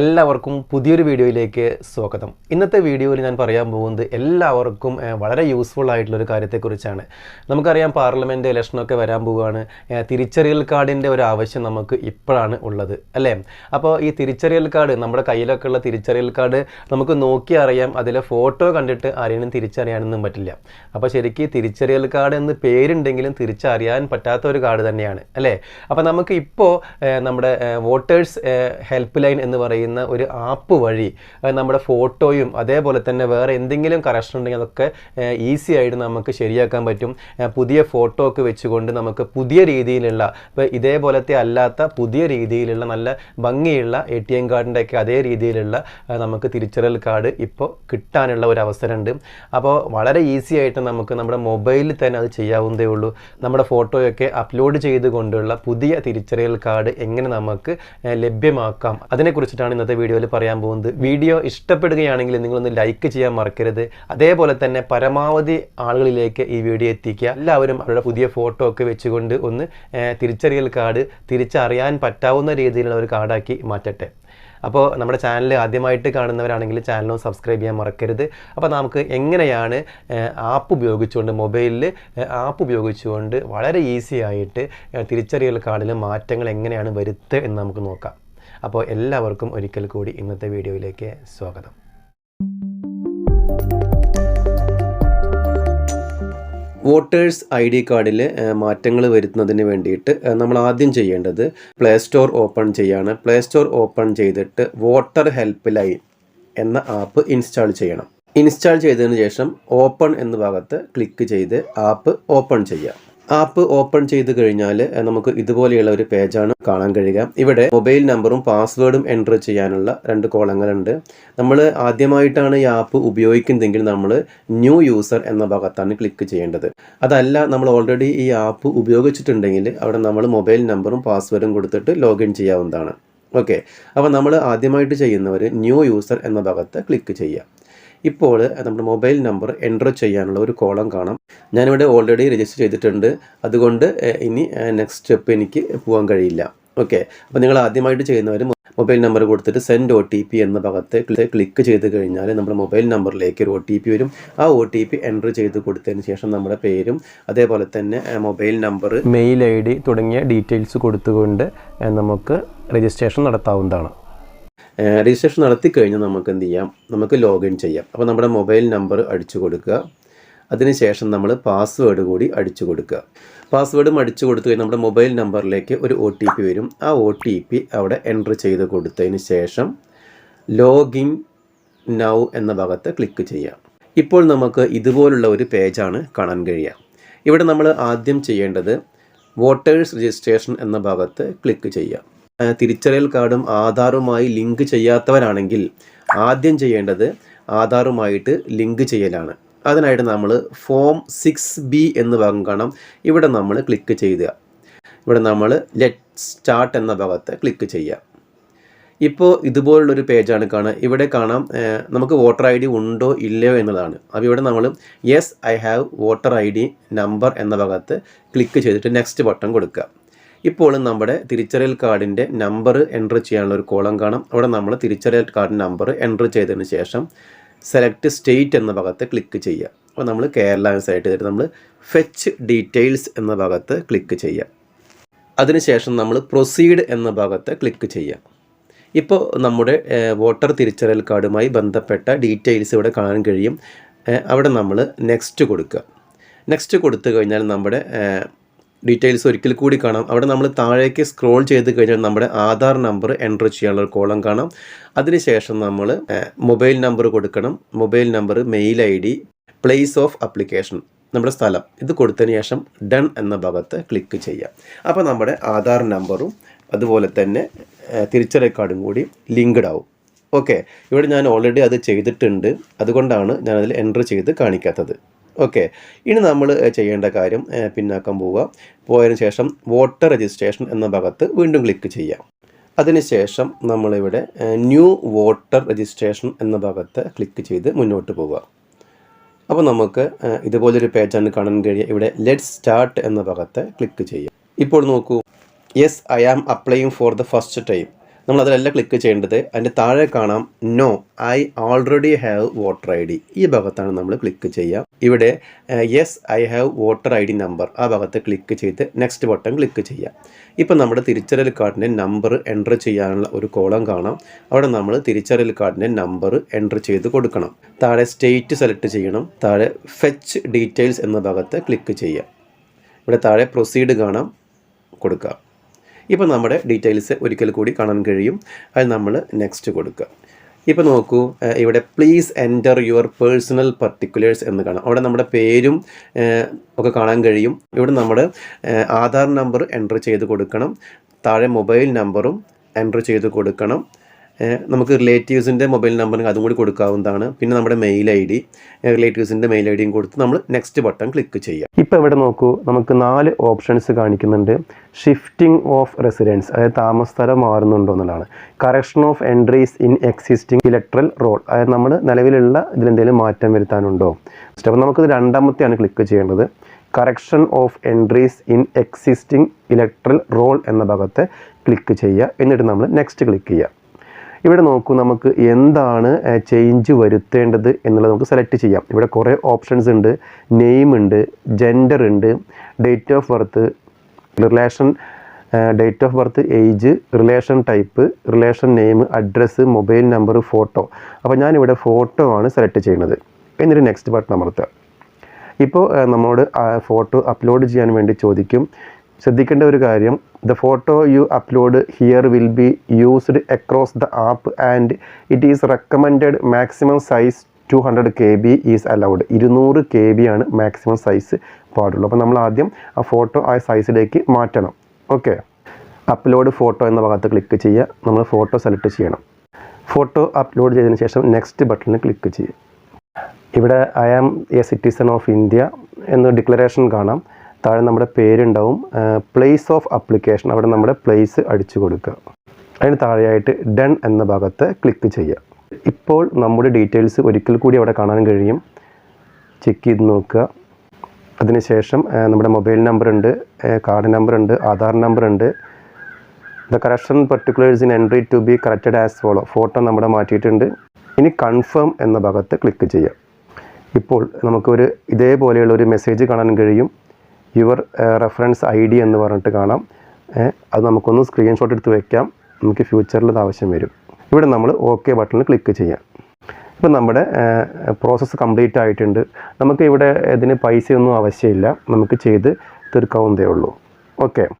എല്ലാവർക്കും പുതിയൊരു വീഡിയോയിലേക്ക് സ്വാഗതം. ഇന്നത്തെ വീഡിയോയിൽ ഞാൻ പറയാൻ പോകുന്നത് എല്ലാവർക്കും വളരെ യൂസ്ഫുൾ ആയിട്ടുള്ള ഒരു കാര്യത്തെക്കുറിച്ചാണ്. നമുക്കറിയാം പാർലമെന്റ് ഇലക്ഷനൊക്കെ വരാൻ പോവുകയാണ്. തിരിച്ചറിയൽ കാർഡിന്റെ ഒരു ആവശ്യം നമുക്ക് ഇപ്പോഴാണ് ഉള്ളത് അല്ലേ? അപ്പോൾ ഈ തിരിച്ചറിയൽ കാർഡ് നമ്മുടെ കയ്യിലൊക്കെ ഉള്ള തിരിച്ചറിയൽ കാർഡ് നമുക്ക് നോക്കി അറിയാം. അതിലെ ഫോട്ടോ കണ്ടിട്ട് ആരെയും തിരിച്ചറിയാനൊന്നും പറ്റില്ല. അപ്പോൾ ശരിക്കും തിരിച്ചറിയൽ കാർഡ് എന്ന് പേരുണ്ടെങ്കിലും തിരിച്ചറിയാൻ പറ്റാത്ത ഒരു കാർഡ് തന്നെയാണ് അല്ലേ? അപ്പോൾ നമുക്ക് ഇപ്പോൾ നമ്മുടെ വോട്ടേഴ്സ് ഹെൽപ്പ് ലൈൻ എന്ന് പറയുന്ന ഒരു ആപ്പ് വഴി നമ്മുടെ ഫോട്ടോയും അതേപോലെ തന്നെ വേറെ എന്തെങ്കിലും കറക്ഷൻ ഉണ്ടെങ്കിൽ അതൊക്കെ ഈസി ആയിട്ട് നമുക്ക് ശരിയാക്കാൻ പറ്റും. പുതിയ ഫോട്ടോ ഒക്കെ വെച്ചുകൊണ്ട് നമുക്ക് പുതിയ രീതിയിലുള്ള ഇപ്പോൾ ഇതേപോലത്തെ അല്ലാത്ത പുതിയ രീതിയിലുള്ള നല്ല ഭംഗിയുള്ള എ ടി എം കാർഡിന്റെയൊക്കെ അതേ രീതിയിലുള്ള നമുക്ക് തിരിച്ചറിയൽ കാർഡ് ഇപ്പോൾ കിട്ടാനുള്ള ഒരു അവസരമുണ്ട്. അപ്പോൾ വളരെ ഈസി ആയിട്ട് നമുക്ക് നമ്മുടെ മൊബൈലിൽ തന്നെ അത് ചെയ്യാവുന്നതേ ഉള്ളൂ. നമ്മുടെ ഫോട്ടോയൊക്കെ അപ്ലോഡ് ചെയ്തുകൊണ്ടുള്ള പുതിയ തിരിച്ചറിയൽ കാർഡ് എങ്ങനെ നമുക്ക് ലഭ്യമാക്കാം? അതിനെക്കുറിച്ചിട്ടാണ് ഇന്നത്തെ വീഡിയോയിൽ പറയാൻ പോകുന്നത്. വീഡിയോ ഇഷ്ടപ്പെടുകയാണെങ്കിൽ നിങ്ങളൊന്ന് ലൈക്ക് ചെയ്യാൻ മറക്കരുത്. അതേപോലെ തന്നെ പരമാവധി ആളുകളിലേക്ക് ഈ വീഡിയോ എത്തിക്കുക. എല്ലാവരും അവരുടെ പുതിയ ഫോട്ടോ ഒക്കെ വെച്ചുകൊണ്ട് ഒന്ന് തിരിച്ചറിയൽ കാർഡ് തിരിച്ചറിയാൻ പറ്റാവുന്ന രീതിയിലുള്ള ഒരു കാർഡാക്കി മാറ്റട്ടെ. അപ്പോൾ നമ്മുടെ ചാനൽ ആദ്യമായിട്ട് കാണുന്നവരാണെങ്കിൽ ചാനലും സബ്സ്ക്രൈബ് ചെയ്യാൻ മറക്കരുത്. അപ്പോൾ നമുക്ക് എങ്ങനെയാണ് ആപ്പ് ഉപയോഗിച്ചുകൊണ്ട് മൊബൈലിൽ ആപ്പ് ഉപയോഗിച്ചുകൊണ്ട് വളരെ ഈസി ആയിട്ട് തിരിച്ചറിയൽ കാർഡിൽ മാറ്റങ്ങൾ എങ്ങനെയാണ് വരുത്തുക എന്ന് നമുക്ക് നോക്കാം. അപ്പോൾ എല്ലാവർക്കും ഒരിക്കൽ കൂടി ഇന്നത്തെ വീഡിയോയിലേക്ക് സ്വാഗതം. വോട്ടേഴ്സ് ഐ ഡി കാർഡിൽ മാറ്റങ്ങൾ വരുത്തുന്നതിന് വേണ്ടിയിട്ട് നമ്മൾ ആദ്യം ചെയ്യേണ്ടത് പ്ലേ സ്റ്റോർ ഓപ്പൺ ചെയ്യാണ്. പ്ലേ സ്റ്റോർ ഓപ്പൺ ചെയ്തിട്ട് വോട്ടർ ഹെൽപ്പ് ലൈൻ എന്ന ആപ്പ് ഇൻസ്റ്റാൾ ചെയ്യണം. ഇൻസ്റ്റാൾ ചെയ്തതിന് ശേഷം ഓപ്പൺ എന്ന ഭാഗത്ത് ക്ലിക്ക് ചെയ്ത് ആപ്പ് ഓപ്പൺ ചെയ്യാം ആപ്പ് ഓപ്പൺ ചെയ്ത് കഴിഞ്ഞാൽ നമുക്ക് ഇതുപോലെയുള്ള ഒരു പേജാണ് കാണാൻ കഴിയുക. ഇവിടെ മൊബൈൽ നമ്പറും പാസ്വേഡും എന്റർ ചെയ്യാനുള്ള രണ്ട് കോളങ്ങളുണ്ട്. നമ്മൾ ആദ്യമായിട്ടാണ് ഈ ആപ്പ് ഉപയോഗിക്കുന്നതെങ്കിൽ നമ്മൾ ന്യൂ യൂസർ എന്ന ഭാഗത്താണ് ക്ലിക്ക് ചെയ്യേണ്ടത്. അതല്ല നമ്മൾ ഓൾറെഡി ഈ ആപ്പ് ഉപയോഗിച്ചിട്ടുണ്ടെങ്കിൽ അവിടെ നമ്മൾ മൊബൈൽ നമ്പറും പാസ്വേഡും കൊടുത്തിട്ട് ലോഗിൻ ചെയ്യാവുന്നതാണ്. ഓക്കെ. അപ്പോൾ നമ്മൾ ആദ്യമായിട്ട് ചെയ്യുന്നവർ ന്യൂ യൂസർ എന്ന ഭാഗത്ത് ക്ലിക്ക് ചെയ്യുക. ഇപ്പോൾ നമ്മുടെ മൊബൈൽ നമ്പർ എന്റർ ചെയ്യാനുള്ള ഒരു കോളം കാണാം. ഞാനിവിടെ ഓൾറെഡി രജിസ്റ്റർ ചെയ്തിട്ടുണ്ട്. അതുകൊണ്ട് ഇനി നെക്സ്റ്റ് സ്റ്റെപ്പ് എനിക്ക് പോകാൻ കഴിയില്ല. ഓക്കെ അപ്പോൾ നിങ്ങൾ ആദ്യമായിട്ട് ചെയ്യുന്നവർ മൊബൈൽ നമ്പർ കൊടുത്തിട്ട് സെൻഡ് ഒ ടി പി എന്ന ഭാഗത്ത് ക്ലിക്ക് ചെയ്ത് കഴിഞ്ഞാൽ നമ്മുടെ മൊബൈൽ നമ്പറിലേക്ക് ഒരു ഒ ടി പി വരും. ആ ഒ ടി പി എന്റർ ചെയ്ത് കൊടുത്തതിന് ശേഷം നമ്മുടെ പേരും അതേപോലെ തന്നെ mobile number mail I D തുടങ്ങിയ ഡീറ്റെയിൽസ് കൊടുത്തുകൊണ്ട് നമുക്ക് രജിസ്ട്രേഷൻ നടത്താവുന്നതാണ്. രജിസ്ട്രേഷൻ നടത്തി കഴിഞ്ഞാൽ നമുക്ക് എന്ത് ചെയ്യാം നമുക്ക് ലോഗിൻ ചെയ്യാം. അപ്പോൾ നമ്മുടെ മൊബൈൽ നമ്പർ അടിച്ചു കൊടുക്കുക. അതിനുശേഷം നമ്മൾ പാസ്വേഡ് കൂടി അടിച്ചു കൊടുക്കുക. പാസ്വേഡും അടിച്ചു കൊടുത്തു കഴിഞ്ഞാൽ നമ്മുടെ മൊബൈൽ നമ്പറിലേക്ക് ഒരു ഒ ടി പി വരും. ആ ഒ ടി പി അവിടെ എന്റർ ചെയ്ത് കൊടുത്തതിന് ശേഷം ലോഗിൻ നൗ എന്ന ഭാഗത്ത് ക്ലിക്ക് ചെയ്യാം. ഇപ്പോൾ നമുക്ക് ഇതുപോലുള്ള ഒരു പേജാണ് കാണാൻ കഴിയുക. ഇവിടെ നമ്മൾ ആദ്യം ചെയ്യേണ്ടത് വോട്ടേഴ്സ് രജിസ്ട്രേഷൻ എന്ന ഭാഗത്ത് ക്ലിക്ക് ചെയ്യാം. തിരിച്ചറിയൽ കാർഡും ആധാറുമായി ലിങ്ക് ചെയ്യാത്തവരാണെങ്കിൽ ആദ്യം ചെയ്യേണ്ടത് ആധാറുമായിട്ട് ലിങ്ക് ചെയ്യലാണ്. അതിനായിട്ട് നമ്മൾ ഫോം സിക്സ് ബി എന്ന് ഭാഗം കാണാം. ഇവിടെ നമ്മൾ ക്ലിക്ക് ചെയ്യുക. ഇവിടെ നമ്മൾ ലെറ്റ് സ്റ്റാർട്ട് എന്ന ഭാഗത്ത് ക്ലിക്ക് ചെയ്യുക. ഇപ്പോൾ ഇതുപോലുള്ളൊരു പേജാണ് കാണുക ഇവിടെ കാണാം നമുക്ക് വോട്ടർ ഐ ഡി ഉണ്ടോ ഇല്ലയോ എന്നതാണ് അപ്പോൾ ഇവിടെ നമ്മൾ yes I have voter I D number എന്ന ഭാഗത്ത് ക്ലിക്ക് ചെയ്തിട്ട് നെക്സ്റ്റ് ബട്ടൺ കൊടുക്കുക. ഇപ്പോൾ നമ്മുടെ തിരിച്ചറിയൽ കാർഡിന്റെ നമ്പർ എന്റർ ചെയ്യാനുള്ള ഒരു കോളം കാണാം. അവിടെ നമ്മൾ തിരിച്ചറിയൽ കാർഡ് നമ്പർ എന്റർ ചെയ്തതിന് ശേഷം സെലക്ട് സ്റ്റേറ്റ് എന്ന ഭാഗത്ത് ക്ലിക്ക് ചെയ്യുക. അപ്പോൾ നമ്മൾ കേരള സെലക്ട് ചെയ്തിട്ട് നമ്മൾ ഫെച്ച് ഡീറ്റെയിൽസ് എന്ന ഭാഗത്ത് ക്ലിക്ക് ചെയ്യുക. അതിനുശേഷം നമ്മൾ പ്രൊസീഡ് എന്ന ഭാഗത്ത് ക്ലിക്ക് ചെയ്യുക. ഇപ്പോൾ നമ്മുടെ വോട്ടർ തിരിച്ചറിയൽ കാർഡുമായി ബന്ധപ്പെട്ട ഡീറ്റെയിൽസ് ഇവിടെ കാണാൻ കഴിയും. അവിടെ നമ്മൾ നെക്സ്റ്റ് കൊടുക്കുക. നെക്സ്റ്റ് കൊടുത്തു കഴിഞ്ഞാൽ നമ്മുടെ ഡീറ്റെയിൽസ് ഒരിക്കൽ കൂടി കാണാം. അവിടെ നമ്മൾ താഴേക്ക് സ്ക്രോൾ ചെയ്ത് കഴിഞ്ഞാൽ നമ്മുടെ ആധാർ നമ്പർ എന്റർ ചെയ്യാനുള്ള കോളം കാണാം. അതിനുശേഷം നമ്മൾ മൊബൈൽ നമ്പർ കൊടുക്കണം. Mobile number mail I D place of application നമ്മുടെ സ്ഥലം. ഇത് കൊടുത്തതിന് ശേഷം ഡൺ എന്ന ഭാഗത്ത് ക്ലിക്ക് ചെയ്യാം. അപ്പോൾ നമ്മുടെ ആധാർ നമ്പറും അതുപോലെ തന്നെ തിരിച്ചറിയ കാർഡും കൂടി ലിങ്ക്ഡ് ആവും. ഓക്കെ ഇവിടെ ഞാൻ ഓൾറെഡി അത് ചെയ്തിട്ടുണ്ട്. അതുകൊണ്ടാണ് ഞാനതിൽ എന്റർ ചെയ്ത് കാണിക്കാത്തത്. ഓക്കെ ഇനി നമ്മൾ ചെയ്യേണ്ട കാര്യം പിന്നാക്കം പോവുക. പോയതിനു ശേഷം വോട്ടർ രജിസ്ട്രേഷൻ എന്ന ഭാഗത്ത് വീണ്ടും ക്ലിക്ക് ചെയ്യാം. അതിനുശേഷം നമ്മളിവിടെ ന്യൂ വോട്ടർ രജിസ്ട്രേഷൻ എന്ന ഭാഗത്ത് ക്ലിക്ക് ചെയ്ത് മുന്നോട്ട് പോവുക. അപ്പോൾ നമുക്ക് ഇതുപോലൊരു പേജാണ് കാണാൻ കഴിയുക. ഇവിടെ ലെറ്റ് സ്റ്റാർട്ട് എന്ന ഭാഗത്ത് ക്ലിക്ക് ചെയ്യാം. ഇപ്പോൾ നോക്കൂ. Yes I am applying for the first time. നമ്മൾ അതിലല്ല ക്ലിക്ക് ചെയ്യേണ്ടത്. അതിന്റെ താഴെ കാണാം no I already have voter I D ഈ ഭാഗത്താണ് നമ്മൾ ക്ലിക്ക് ചെയ്യുക. ഇവിടെ yes I have voter I D number ആ ഭാഗത്ത് ക്ലിക്ക് ചെയ്ത് നെക്സ്റ്റ് ബട്ടൺ ക്ലിക്ക് ചെയ്യാം ഇപ്പം നമ്മുടെ തിരിച്ചറിയൽ കാർഡിന്റെ നമ്പർ എന്റർ ചെയ്യാനുള്ള ഒരു കോളം കാണാം. അവിടെ നമ്മൾ തിരിച്ചറിയൽ കാർഡിന്റെ നമ്പർ എന്റർ ചെയ്ത് കൊടുക്കണം. താഴെ സ്റ്റേറ്റ് സെലക്ട് ചെയ്യണം. താഴെ ഫെച്ച് ഡീറ്റെയിൽസ് എന്ന ഭാഗത്ത് ക്ലിക്ക് ചെയ്യുക. ഇവിടെ താഴെ പ്രൊസീഡ് കാണാം. കൊടുക്കുക. ഇപ്പോൾ നമ്മുടെ ഡീറ്റെയിൽസ് ഒരിക്കൽ കൂടി കാണാൻ കഴിയും. അത് നമ്മൾ നെക്സ്റ്റ് കൊടുക്കുക. ഇപ്പോൾ നോക്കൂ ഇവിടെ please enter your personal particulars എന്ന് കാണാം. അവിടെ നമ്മുടെ പേരും ഒക്കെ കാണാൻ കഴിയും. ഇവിടെ നമ്മൾ ആധാർ നമ്പർ എന്റർ ചെയ്ത് കൊടുക്കണം. താഴെ മൊബൈൽ നമ്പറും എന്റർ ചെയ്ത് കൊടുക്കണം. നമുക്ക് റിലേറ്റീവ്സിന്റെ മൊബൈൽ നമ്പറും അതും കൂടി കൊടുക്കാവുന്നതാണ്. പിന്നെ നമ്മുടെ മെയിൽ ഐ ഡി. റിലേറ്റീവ്സിന്റെ മെയിൽ ഐ ഡിയും കൊടുത്ത് നമ്മൾ നെക്സ്റ്റ് ബട്ടൺ ക്ലിക്ക് ചെയ്യാം. ഇപ്പോൾ ഇവിടെ നോക്കൂ നമുക്ക് നാല് ഓപ്ഷൻസ് കാണിക്കുന്നുണ്ട്. ഷിഫ്റ്റിംഗ് ഓഫ് റെസിഡൻസ് അതായത് താമസസ്ഥലം മാറുന്നുണ്ടോ എന്നുള്ളതാണ്. Correction of entries in existing electoral roll അതായത് നമ്മൾ നിലവിലുള്ള ഇതിലെന്തെങ്കിലും മാറ്റം വരുത്താനുണ്ടോ. അപ്പോൾ നമുക്ക് രണ്ടാമത്തെയാണ് ക്ലിക്ക് ചെയ്യേണ്ടത്. Correction of entries in existing electoral roll എന്ന ഭാഗത്തെ ക്ലിക്ക് ചെയ്യുക. എന്നിട്ട് നമ്മൾ നെക്സ്റ്റ് ക്ലിക്ക് ചെയ്യുക. ഇവിടെ നോക്കൂ നമുക്ക് എന്താണ് ചേഞ്ച് വരുത്തേണ്ടത് എന്നുള്ളത് നമുക്ക് സെലക്ട് ചെയ്യാം. ഇവിടെ കുറേ ഓപ്ഷൻസ് ഉണ്ട്. നെയിം ഉണ്ട് ജെൻഡർ ഉണ്ട് date of birth relation date of birth age relation type relation name address mobile number photo അപ്പോൾ ഞാനിവിടെ ഫോട്ടോ ആണ് സെലക്ട് ചെയ്യുന്നത്. എന്നിട്ട് നെക്സ്റ്റ് ബട്ടൺ അമർത്തുക. ഇപ്പോൾ നമ്മളോട് ഫോട്ടോ അപ്ലോഡ് ചെയ്യാൻ വേണ്ടി ചോദിക്കും. ശ്രദ്ധിക്കേണ്ട ഒരു കാര്യം the photo you upload here will be used across the app and it is recommend maximum size two hundred K B is allowed ഇരുന്നൂറ് കെ ബി ആണ് മാക്സിമം സൈസ് പാടുള്ളൂ. അപ്പോൾ നമ്മൾ ആദ്യം ആ ഫോട്ടോ ആ സൈസിലേക്ക് മാറ്റണം. ഓക്കെ അപ്ലോഡ് ഫോട്ടോ എന്ന ഭാഗത്ത് ക്ലിക്ക് ചെയ്യുക. നമ്മൾ ഫോട്ടോ സെലക്ട് ചെയ്യണം. ഫോട്ടോ അപ്ലോഡ് ചെയ്തതിന് ശേഷം നെക്സ്റ്റ് ബട്ടണിൽ ക്ലിക്ക് ചെയ്യുക. ഇവിടെ I am a citizen of India എന്ന് ഡിക്ലറേഷൻ കാണാം. താഴെ നമ്മുടെ പേരുണ്ടാവും. പ്ലേസ് ഓഫ് അപ്ലിക്കേഷൻ അവിടെ നമ്മുടെ പ്ലേസ് അടിച്ചു കൊടുക്കുക. അതിന് താഴെയായിട്ട് ഡൺ എന്ന ഭാഗത്ത് ക്ലിക്ക് ചെയ്യുക. ഇപ്പോൾ നമ്മുടെ ഡീറ്റെയിൽസ് ഒരിക്കൽ കൂടി അവിടെ കാണാൻ കഴിയും. ചെക്ക് ചെയ്ത് നോക്കുക. അതിനുശേഷം നമ്മുടെ മൊബൈൽ നമ്പർ ഉണ്ട് കാർഡ് നമ്പർ ഉണ്ട് ആധാർ നമ്പർ ഉണ്ട്. The correction particulars in entry to be corrected as follow photo നമ്മുടെ മാറ്റിയിട്ടുണ്ട്. ഇനി കൺഫേം എന്ന ഭാഗത്ത് ക്ലിക്ക് ചെയ്യുക. ഇപ്പോൾ നമുക്കൊരു ഇതേപോലെയുള്ള ഒരു മെസ്സേജ് കാണാൻ കഴിയും. യുവർ റെഫറൻസ് ഐ ഡി എന്ന് പറഞ്ഞിട്ട് കാണാം. അത് നമുക്കൊന്ന് സ്ക്രീൻഷോട്ട് എടുത്ത് വയ്ക്കാം നമുക്ക് ഫ്യൂച്ചറിൽ ഇത് ആവശ്യം വരും. ഇവിടെ നമ്മൾ ഓക്കെ ബട്ടണിൽ ക്ലിക്ക് ചെയ്യാം. ഇപ്പം നമ്മുടെ പ്രോസസ്സ് കംപ്ലീറ്റ് ആയിട്ടുണ്ട്. നമുക്ക് ഇവിടെ ഇതിന് പൈസയൊന്നും ആവശ്യമില്ല. നമുക്ക് ചെയ്ത് തീർക്കാവുന്നതേ ഉള്ളൂ. ഓക്കെ